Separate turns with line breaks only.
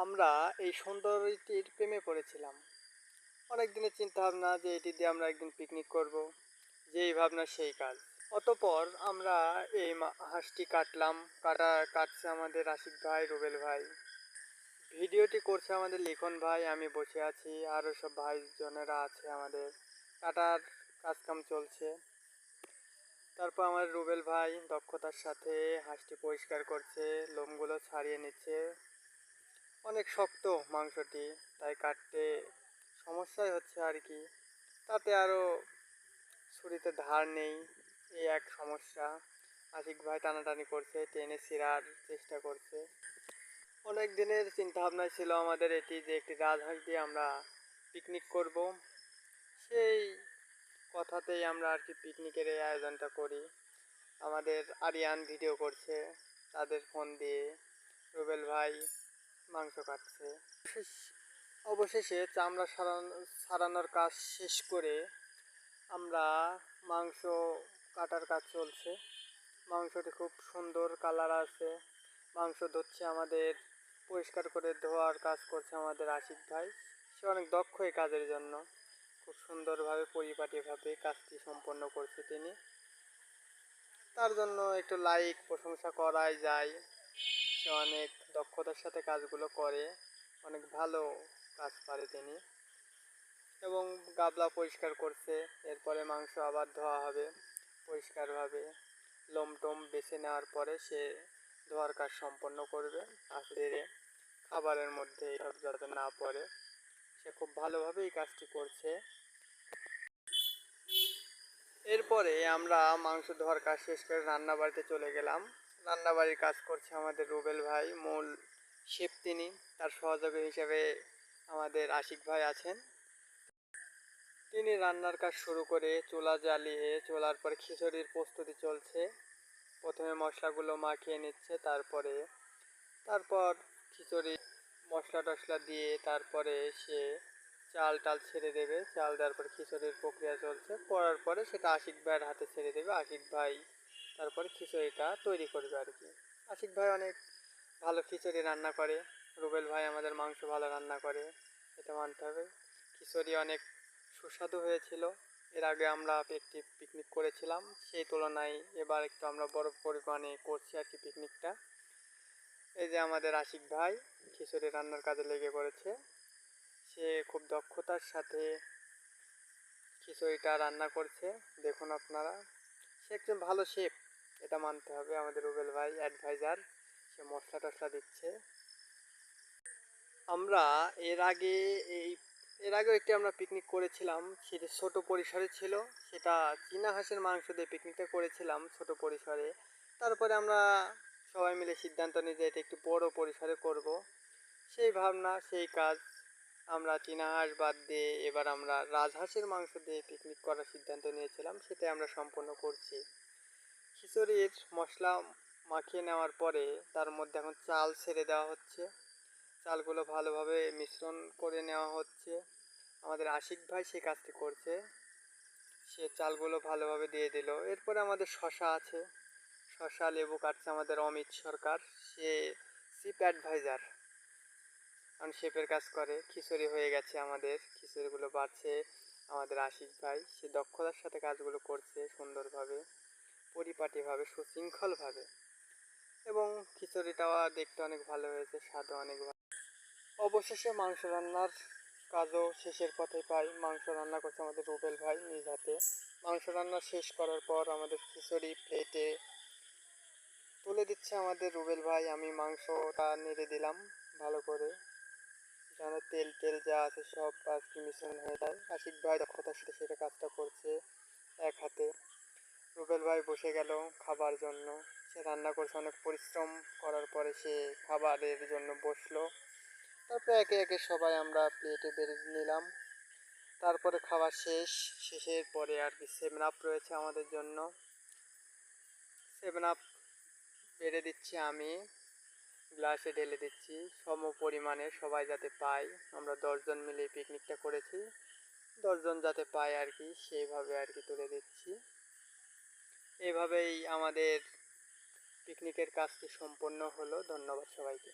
আমরা এই সুন্দরীটির প্রেমে পড়েছিলাম। অনেক দিনের চিন্তা ভাবনা যে এটি দিয়ে আমরা একদিন পিকনিক করব, যেই ভাবনা সেই কাজ। অতপর আমরা এই হাঁসটি কাটলাম, কাটা, কাটছে আমাদের আশিক ভাই, রুবেল ভাই। ভিডিওটি করছে আমাদের লিখন ভাই, আমি বসে আছি, আরও সব ভাইজনেরা আছে আমাদের। কাটার কাজকাম চলছে। তারপর আমার রুবেল ভাই দক্ষতার সাথে হাঁসটি পরিষ্কার করছে, লোমগুলো ছাড়িয়ে নিচ্ছে। অনেক শক্ত মাংসটি, তাই কাটতে সমস্যাই হচ্ছে আর কি তাতে আরও ছুরিতে ধার নেই, এই এক সমস্যা। আশিক ভাই টানাটানি করছে, টেনে ছিঁড়ার চেষ্টা করছে। অনেক দিনের চিন্তা ভাবনা ছিল আমাদের এটি, যে একটি রাজহাঁস দিয়ে আমরা পিকনিক করব। সেই কথাতেই আমরা আর কি পিকনিকের এই আয়োজনটা করি। আমাদের আরিয়ান ভিডিও করছে, তাদের ফোন দিয়ে। রুবেল ভাই মাংস কাটছে অবশেষে চামড়া সারানো, সারানোর কাজ শেষ করে আমরা মাংস কাটার কাজ চলছে। মাংসটি খুব সুন্দর কালার আছে। মাংস ধুচ্ছে আমাদের, পরিষ্কার করে ধোয়ার কাজ করছে আমাদের আশিক ভাই। সে অনেক দক্ষ এই কাজের জন্য। খুব সুন্দরভাবে পরিপাটিভাবে কাজটি সম্পন্ন করছে তিনি। তার জন্য একটু লাইক প্রশংসা করাই যায়। সে অনেক দক্ষতার সাথে কাজগুলো করে, অনেক ভালো কাজ পারে তিনি। এবং গাবলা পরিষ্কার করছে, এরপরে মাংস আবার ধোয়া হবে পরিষ্কারভাবে। লোম টোম বেছে নেওয়ার পরে সে ধোয়ার কাজ সম্পন্ন করবে আস্তে খাবারের মধ্যে যাতে না পড়ে, সে খুব ভালোভাবে এই কাজটি করছে। এরপরে আমরা মাংস ধোয়ার কাজ শেষ করে রান্না বাড়িতে চলে গেলাম। রান্না বাড়ির কাজ করছে আমাদের রুবেল ভাই, মূল শেফ তিনি। তার সহযোগী হিসেবে আমাদের আশিক ভাই আছেন। তিনি রান্নার কাজ শুরু করে চুলা জ্বালিয়ে চুলার পর খিচুড়ির প্রস্তুতি চলছে। প্রথমে মশলাগুলো মাখিয়ে নিচ্ছে, তারপরে, তারপর খিচুড়ি মশলা টশলা দিয়ে তারপরে সে চাল টাল ছেড়ে দেবে। চাল দেওয়ার পর খিচুড়ির প্রক্রিয়া চলছে। করার পরে সেটা আশিক ভাইয়ের হাতে ছেড়ে দেবে। আশিক ভাই তারপরে খিচুড়িটা তৈরি করবে আর কি আশিক ভাই অনেক ভালো খিচুড়ি রান্না করে। রুবেল ভাই আমাদের মাংস ভালো রান্না করে। এটা মানতে হবে। খিচুড়ি অনেক সুস্বাদু হয়েছিল। এর আগে আমরা একটি পিকনিক করেছিলাম। সেই তুলনায় এবার একটু আমরা বড় পরিমাণে করছি আর কি পিকনিকটা এই যে আমাদের আশিক ভাই খিচুড়ি রান্নার কাজে লেগে পড়েছে। সে খুব দক্ষতার সাথে খিচুড়িটা রান্না করছে। দেখুন আপনারা। সে একজন ভালো শেফ এটা মানতে হবে আমাদের রুবেল ভাই অ্যাডভাইজার সে মশলা টশলা দিচ্ছে। আমরা এর আগে এই, এর আগেও একটি আমরা পিকনিক করেছিলাম। সেটি ছোট পরিসরে ছিল। সেটা চীনা হাঁসের মাংস দিয়ে পিকনিকটা করেছিলাম ছোট পরিসরে। তারপরে আমরা সবাই মিলে সিদ্ধান্ত নিই যে এটা একটু বড় পরিসরে করব। সেই ভাবনা, সেই কাজ আমরা চীনা হাঁস বাদ দিয়ে এবার আমরা রাজহাঁসের মাংস দিয়ে পিকনিক করার সিদ্ধান্ত নিয়েছিলাম। সেটাই আমরা সম্পন্ন করছি। খিচুড়ির মশলা মাখিয়ে নেওয়ার পরে তার মধ্যে এখন চাল ছেড়ে দেওয়া হচ্ছে। চালগুলো ভালোভাবে মিশ্রণ করে নেওয়া হচ্ছে। আমাদের আশিক ভাই সে কাজটি করছে। সে চালগুলো ভালোভাবে দিয়ে দিল। এরপরে আমাদের শশা আছে। শশা, লেবু কাটছে আমাদের অমিত সরকার। সে চিপ অ্যাডভাইজার। কারণ শেপের কাজ করে। খিচুড়ি হয়ে গেছে আমাদের। খিচুড়িগুলো বাড়ছে আমাদের আশিক ভাই। সে দক্ষতার সাথে কাজগুলো করছে সুন্দরভাবে। পরিপাটিভাবে সুশৃঙ্খলভাবে। এবং খিচুড়িটাও দেখতে অনেক ভালো হয়েছে, স্বাদও অনেক ভালো। অবশেষে মাংস রান্নার কাজও শেষের পথে পাই মাংস রান্না করছে আমাদের রুবেল ভাই নিজ হাতে। মাংস রান্না শেষ করার পর আমাদের খিচুড়ি প্লেটে তুলে দিচ্ছে আমাদের রুবেল ভাই। আমি মাংসটা নেড়ে দিলাম ভালো করে। যেন তেল তেল যা আছে সব কাজ কি মিশ্রণ হয়ে যায়। আশিক ভাই দক্ষতার সাথে সেটা কাজটা করছে। রুবেল ভাই বসে গেল খাবার জন্য। সে রান্না করছে, অনেক পরিশ্রম করার পরে সে খাবারের জন্য বসল। তারপরে একে একে সবাই আমরা প্লেটে বেড়ে নিলাম। তারপরে খাওয়া শেষ। শেষের পরে আর কি সেভেন আপ রয়েছে আমাদের জন্য। সেভেন আপ বেড়ে দিচ্ছি আমি। গ্লাসে ঢেলে দিচ্ছি। সম পরিমাণে সবাই যাতে পায়। আমরা দশজন মিলে পিকনিকটা করেছি। দশজন যাতে পায় আর কি, সেইভাবে আর কি তুলে দিচ্ছি। এভাবেই আমাদের পিকনিকের কাজটি সম্পন্ন হলো। ধন্যবাদ সবাইকে।